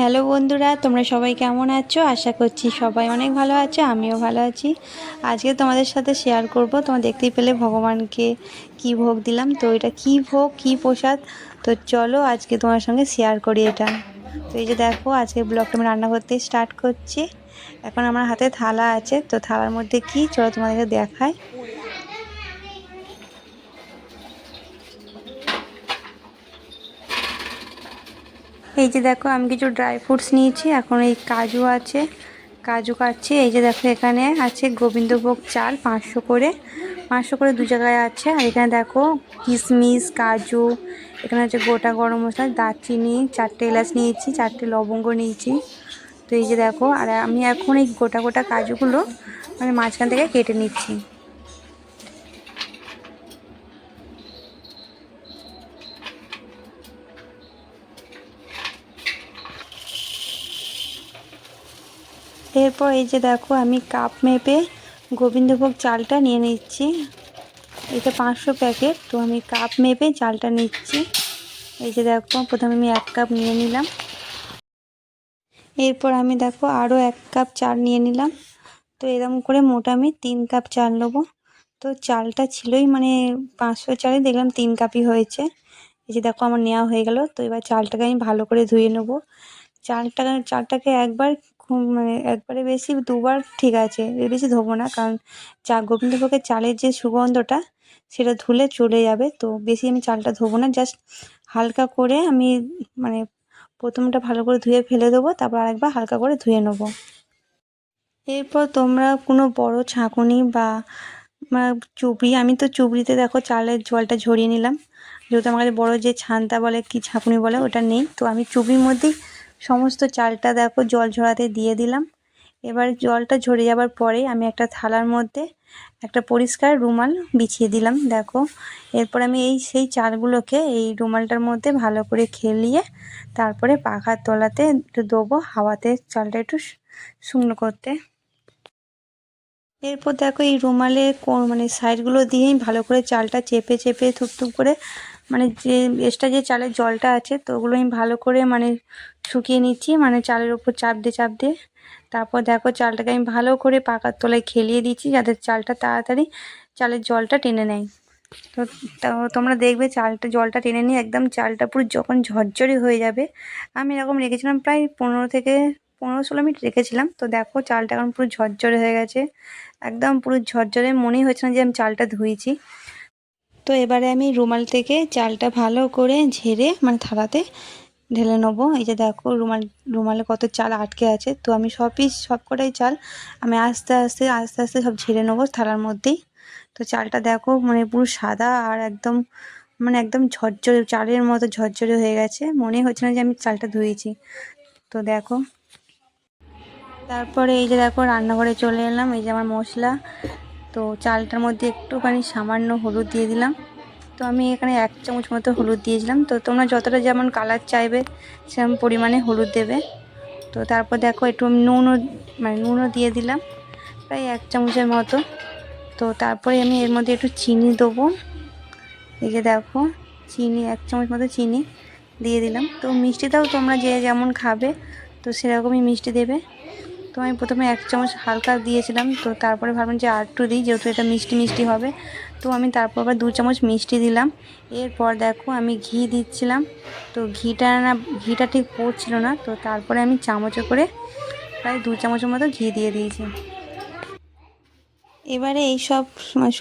Hello বন্ধুরা, তোমরা সবাই কেমন আছো? আশা করছি সবাই অনেক ভালো আছো, আমিও ভালো আছি। আজকে তোমাদের সাথে শেয়ার করব। তোমরা দেখতেই পেলে ভগবানকে কি ভোগ দিলাম। তো এটা কি ভোগ, কি প্রসাদ? তো চলো আজকে তোমার সঙ্গে শেয়ার করি এটা। তো এই যে দেখো আজকে ব্লগটা আমি রান্না করতে স্টার্ট করছি। এখন আমার হাতে থালা আছে, তো থালার মধ্যে কি? চলো তোমাদেরকে দেখায় এই যে দেখো, আমি কিছু ড্রাই ফ্রুটস নিয়েছি, এখন এই কাজু আছে, কাজু কাটছি। এই যে দেখো, এখানে আছে গোবিন্দভোগ চাল পাঁচশো করে পাঁচশো করে দু জায়গায় আছে। আর এখানে দেখো, কিশমিশ, কাজু, এখানে হচ্ছে গোটা গরম মশলা, দারচিনি, চারটে এলাচ নিয়েছি, চারটে লবঙ্গ নিয়েছি। তো এই যে দেখো, আর আমি এখন এই গোটা গোটা কাজুগুলো মানে মাঝখান থেকে কেটে নিচ্ছি। এরপর এই যে দেখো আমি কাপ মেপে গোবিন্দভোগ চালটা নিয়ে নিচ্ছি। এটা পাঁচশো প্যাকেট তো আমি কাপ মেপে চালটা নিচ্ছি। এই যে দেখো, প্রথমে আমি এক কাপ নিয়ে নিলাম। এরপর আমি দেখো আরও এক কাপ চাল নিয়ে নিলাম। তো এরকম করে মোটা আমি তিন কাপ চাল নেব। তো চালটা ছিলই মানে পাঁচশো চালে দেখলাম তিন কাপই হয়েছে। এই যে দেখো আমার নেওয়া হয়ে গেল। তো এবার চালটাকে আমি ভালো করে ধুয়ে নেব। চালটা চালটাকে একবার মানে একবারে বেশি দুবার ঠিক আছে, এর বেশি ধোবো না। কারণ চা, গোবিন্দভোগের চালের যে সুগন্ধটা, সেটা ধুলে চলে যাবে। তো বেশি আমি চালটা ধোবো না জাস্ট হালকা করে আমি মানে প্রথমটা ভালো করে ধুয়ে ফেলে দেবো, তারপর আরেকবার হালকা করে ধুয়ে নেব। এরপর তোমরা কোনো বড় ছাঁকুনি বা চুবড়ি, আমি তো চুবড়িতে দেখো চালের জলটা ঝরিয়ে নিলাম। যেহেতু আমার কাছে বড়ো যে ছানটা বলে, কি ছাঁকুনি বলে, ওটা নেই। তো আমি চুবড়ির মধ্যেই সমস্ত চালটা দেখো, জল ঝরাতে দিয়ে দিলাম। এবার জলটা ঝরে যাবার পরে আমি একটা থালার মধ্যে একটা পরিষ্কার রুমাল বিছিয়ে দিলাম, দেখো। এরপর আমি এই সেই চালগুলোকে এই রুমালটার মধ্যে ভালো করে খেলিয়ে তারপরে পাখার তলাতে একটু দেবো, হাওয়াতে চালটা একটু শুকনো করতে। এরপর দেখো এই রুমালে মানে সাইডগুলো দিয়েই ভালো করে চালটা চেপে চেপে থুপ করে মানে যে, এক্সট্রা যে চালের জলটা আছে, তো ওগুলো আমি ভালো করে মানে শুকিয়ে নিচ্ছি মানে চালের ওপর চাপ দিয়ে চাপ দিয়ে। তারপর দেখো চালটাকে আমি ভালো করে পাকার তলায় খেলিয়ে দিচ্ছি যাতে চালটা তাড়াতাড়ি চালের জলটা টেনে নেয়। তো তোমরা দেখবে চালটা, জলটা টেনে নিয়ে একদম চালটা পুরো যখন ঝরঝরে হয়ে যাবে, আমি এরকম রেখেছিলাম প্রায় পনেরো থেকে পনেরো ষোলো মিনিট রেখেছিলাম। তো দেখো চালটা এখন পুরো ঝরঝরে হয়ে গেছে, একদম পুরো ঝরঝরে, মনেই হচ্ছে না যে আমি চালটা ধুয়েছি তো এবারে আমি রুমাল থেকে চালটা ভালো করে ঝেড়ে মানে থালাতে ঢেলে নেব। এই যে দেখো রুমাল, রুমালে কত চাল আটকে আছে। তো আমি সবই সব কটাই চাল আমি আস্তে আস্তে আস্তে আস্তে সব ঝেড়ে নেব থালার মধ্যেই। তো চালটা দেখো মানে পুরো সাদা আর একদম মানে একদম ঝরঝরে, চালের মতো ঝরঝরে হয়ে গেছে। মনে হচ্ছে না যে আমি চালটা ধুয়েছি। তো দেখো। তারপরে এই যে দেখো রান্নাঘরে চলে এলাম। এই যে আমার মশলা। তো চালটার মধ্যে একটুখানি সামান্য হলুদ দিয়ে দিলাম। তো আমি এখানে এক চামচ মতো হলুদ দিয়েছিলাম। তো তোমরা যতটা যেমন কালার চাইবে, সেরকম পরিমাণে হলুদ দেবে। তো তারপর দেখো একটু নুনও মানে নুনও দিয়ে দিলাম, প্রায় এক চামচের মতো। তো তারপরে আমি এর মধ্যে একটু চিনি দেবো। এই যে দেখো, চিনি, এক চামচ মতো চিনি দিয়ে দিলাম। তো মিষ্টিটাও তোমরা যে যেমন খাবে, তো সেরকমই মিষ্টি দেবে। তো আমি প্রথমে এক চামচ হালকা দিয়েছিলাম। তো তারপরে ভাবলাম যে আর একটু দিই, যেহেতু এটা মিষ্টি মিষ্টি হবে। তো আমি তারপর আবার দু চামচ মিষ্টি দিলাম। এরপর দেখো আমি ঘি দিচ্ছিলাম। তো ঘিটা না, ঘিটা ঠিক পড়ছিল না, তো তারপরে আমি চামচে করে প্রায় দু চামচের মতো ঘি দিয়ে দিয়েছি। এবারে এই সব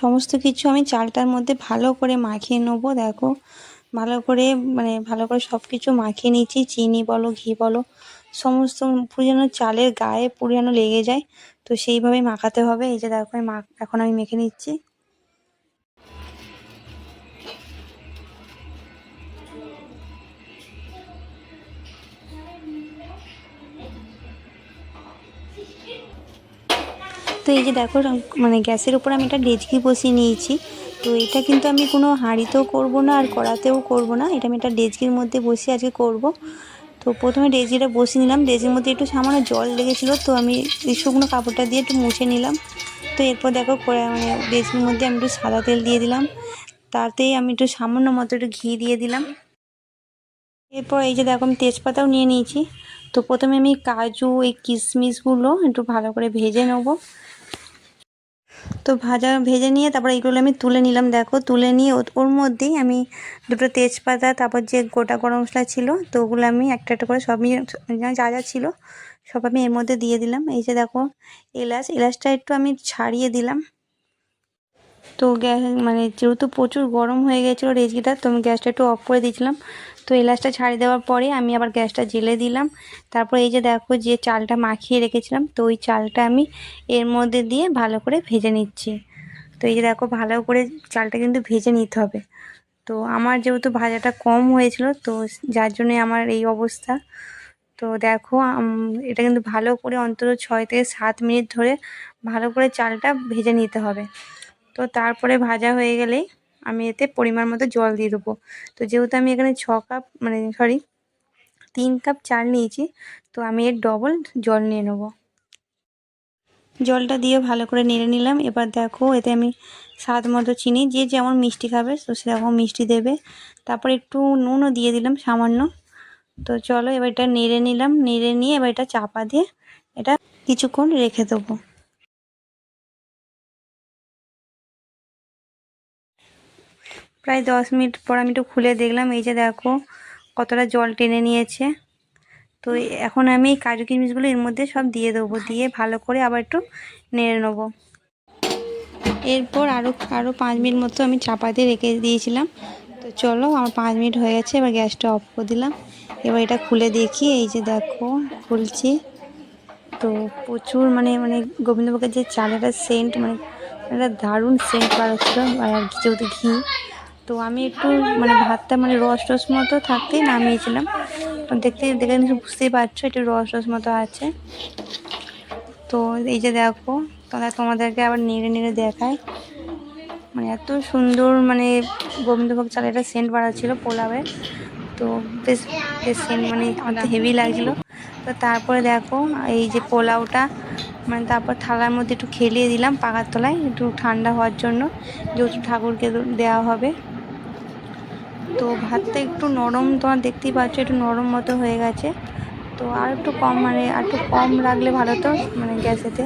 সমস্ত কিছু আমি চালটার মধ্যে ভালো করে মাখিয়ে নেব, দেখো। ভালো করে মানে ভালো করে সব কিছু মাখিয়ে নিচ্ছি, চিনি বলো, ঘি বলো। সমস্ত পুরো যেন চালের গায়ে পুরো যেন লেগে যায়, তো সেইভাবেই মাখাতে হবে। এই যে দেখো মা এখন আমি মেখে নিচ্ছি। তো এই যে দেখো মানে গ্যাসের উপর আমি একটা ডেচকি বসিয়ে নিয়েছি। তো এটা কিন্তু আমি কোনো হাঁড়িতেও করব না আর কড়াতেও করব না। এটা আমি একটা ডেচকির মধ্যে বসে আজকে করব। তো প্রথমে ডেজিটা বসিয়ে নিলাম। ডেজির মধ্যে একটু সামান্য জল লেগেছিলো, তো আমি শুকনো কাপড়টা দিয়ে একটু মুছে নিলাম। তো এরপর দেখো মানে ডেজির মধ্যে আমি একটু সাদা তেল দিয়ে দিলাম। তাতেই আমি একটু সামান্য মতো একটু ঘি দিয়ে দিলাম। এরপর এই যে দেখো, আমি তেজপাতাও নিয়ে নিয়েছি। তো প্রথমে আমি কাজু, এই কিশমিশগুলো একটু ভালো করে ভেজে নেব। তো ভাজা ভেজে নিয়ে তারপর এগুলো আমি তুলে নিলাম। দেখো, তুলে নিয়ে ওর- মধ্যেই আমি দুটো তেজপাতা, তারপর যে গোটা গরম মশলা ছিল, তো ওগুলো আমি একটা একটা করে সব যা যা ছিল, সব আমি এর মধ্যে দিয়ে দিলাম। এই যে দেখো, এলাচ, এলাচটা একটু আমি ছাড়িয়ে দিলাম। তো গ্যাস মানে যেহেতু প্রচুর গরম হয়ে গেছিল রেজিটা তো আমি গ্যাসটা একটু অফ করে দিয়েছিলাম। তো এলাচটা ছাড়িয়ে দেওয়ার পরে আমি আবার গ্যাসটা জেলে দিলাম। তারপর এই যে দেখো যে চালটা মাখিয়ে রেখেছিলাম, তো ওই চালটা আমি এর মধ্যে দিয়ে ভালো করে ভেজে নিচ্ছি। তো এই যে দেখো ভালো করে চালটা কিন্তু ভেজে নিতে হবে। তো আমার যেহেতু ভাজাটা কম হয়েছিল, তো যার জন্যে আমার এই অবস্থা। তো দেখো এটা কিন্তু ভালো করে অন্তত ছয় থেকে সাত মিনিট ধরে ভালো করে চালটা ভেজে নিতে হবে। তো তারপরে ভাজা হয়ে গেলেই আমি এতে পরিমাণ মতো জল দিয়ে দেবো। তো যেহেতু আমি এখানে ছ কাপ মানে সরি তিন কাপ চাল নিয়েছি, তো আমি এর ডবল জল নিয়ে নেব। জলটা দিয়ে ভালো করে নেড়ে নিলাম। এবার দেখো, এতে আমি স্বাদ মতো চিনি, যে যেমন মিষ্টি খাবে, তো সেরকম মিষ্টি দেবে। তারপর একটু নুনও দিয়ে দিলাম, সামান্য। তো চলো, এবার এটা নেড়ে নিলাম। নেড়ে নিয়ে এবার এটা চাপা দিয়ে এটা কিছুক্ষণ রেখে দেবো। প্রায় দশ মিনিট পর আমি একটু খুলে দেখলাম, এই যে দেখো কতটা জল টেনে নিয়েছে। তো এখন আমি এই কাজু কিশমিশগুলো এর মধ্যে সব দিয়ে দেবো, দিয়ে ভালো করে আবার একটু নেড়ে নেব। এরপর আরও আরও পাঁচ মিনিট মতো আমি চাপা দিয়ে রেখে দিয়েছিলাম। তো চলো, আমার পাঁচ মিনিট হয়ে গেছে, এবার গ্যাসটা অফ করে দিলাম। এবার এটা খুলে দেখি, এই যে দেখো খুলছি। তো প্রচুর মানে মানে গোবিন্দভোগের যে চালের সেন্ট মানে একটা দারুণ সেন্ট বাড়াচ্ছিল আর যেহেতু ঘি। তো আমি একটু মানে ভাতটা মানে রস রস মতো থাকতেই নামিয়েছিলাম। দেখতে, দেখে বুঝতেই পারছ একটু রস রস মতো আছে। তো এই যে দেখো, তাহলে তোমাদেরকে আবার নেড়ে নেড়ে দেখায় মানে এত সুন্দর মানে গোবিন্দভোগ চালের সেন্ট বাড়াচ্ছিল পোলাওয়ের তো বেশ বেশ সেন্ট মানে আমার হেভি লাগছিল। তো তারপরে দেখো, এই যে পোলাওটা মানে তারপর থালার মধ্যে একটু খেলিয়ে দিলাম পাকার তলায়। একটু ঠান্ডা হওয়ার জন্য, যেহেতু ঠাকুরকে দেওয়া হবে। তো ভাতটা একটু নরম, তোমার দেখতেই পাচ্ছ একটু নরম মতো হয়ে গেছে। তো আর একটু কম মানে আর একটু কম রাখলে ভালো তো মানে গ্যাসেতে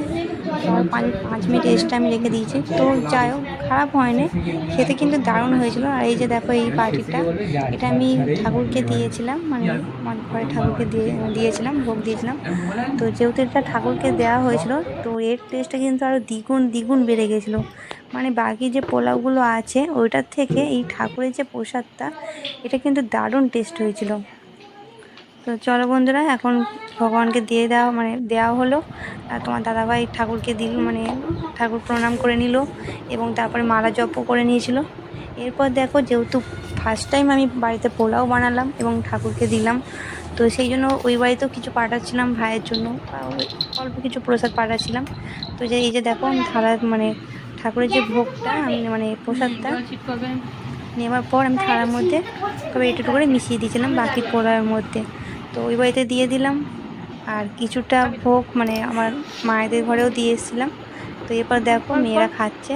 তো আর পাঁচ পাঁচ মিনিট এক্সট্রা আমি রেখে দিয়েছি। তো যাই হোক, খারাপ হয়নি, খেতে কিন্তু দারুণ হয়েছিল। আর এই যে দেখো এই বাটিটা, এটা আমি ঠাকুরকে দিয়েছিলাম মানে আমার ঘরে ঠাকুরকে দিয়ে, দিয়েছিলাম, ভোগ দিয়েছিলাম। তো যেহেতু এটা ঠাকুরকে দেওয়া হয়েছিল, তো এর টেস্টটা কিন্তু আরও দ্বিগুণ দ্বিগুণ বেড়ে গেছিল। মানে বাকি যে পোলাওগুলো আছে, ওইটার থেকে এই ঠাকুরের যে প্রসাদটা, এটা কিন্তু দারুণ টেস্ট হয়েছিল। তো চলো বন্ধুরা, এখন ভগবানকে দিয়ে দেওয়া মানে দেওয়া হলো। আর তোমার দাদাভাই ঠাকুরকে দিল মানে ঠাকুর প্রণাম করে নিল এবং তারপরে মালা জপও করে নিয়েছিল। এরপর দেখো, যেহেতু ফার্স্ট টাইম আমি বাড়িতে পোলাও বানালাম এবং ঠাকুরকে দিলাম, তো সেই জন্য ওই বাড়িতেও কিছু পাঠাচ্ছিলাম ভাইয়ের জন্য অল্প কিছু প্রসাদ পাঠাচ্ছিলাম। তো যে এই যে দেখো, আমি থালা মানে ঠাকুরের যে ভোগটা, আমি মানে প্রসাদটা নেওয়ার পর আমি থালার মধ্যে তবে একটু করে মিশিয়ে দিয়েছিলাম, বাকি পোলাওয়ের মধ্যে। তো ওই বাড়িতে দিয়ে দিলাম। আর কিছুটা ভোগ মানে আমার মায়েদের ঘরেও দিয়ে এসেছিলাম। তো এরপর দেখো মেয়েরা খাচ্ছে।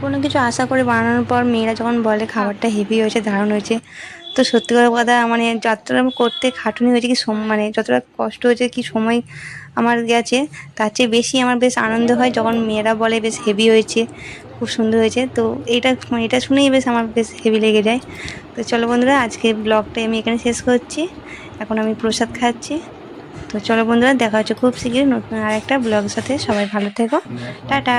কোনো কিছু আশা করে বানানোর পর মেয়েরা যখন বলে খাবারটা হেভি হয়েছে, দারুণ হয়েছে তো সত্যি করে কথা মানে যতটা করতে খাটুনি হয়েছে কি মানে যতটা কষ্ট হয়েছে কি সময় আমার গেছে, তার চেয়ে বেশি আমার বেশ আনন্দ হয় যখন মেয়েরা বলে বেশ হেভি হয়েছে, খুব সুন্দর হয়েছে। তো এটা মানে এটা শুনেই বেশ আমার বেশ হেভি লেগে যায়। তো চলো বন্ধুরা আজকে ব্লগটা আমি এখানে শেষ করছি। এখন আমি প্রসাদ খাচ্ছি। তো চলো বন্ধুরা, দেখা হচ্ছে খুব শীঘ্রই নতুন আরেকটা ব্লগের সাথে। সবাই ভালো থেকো। টাটা।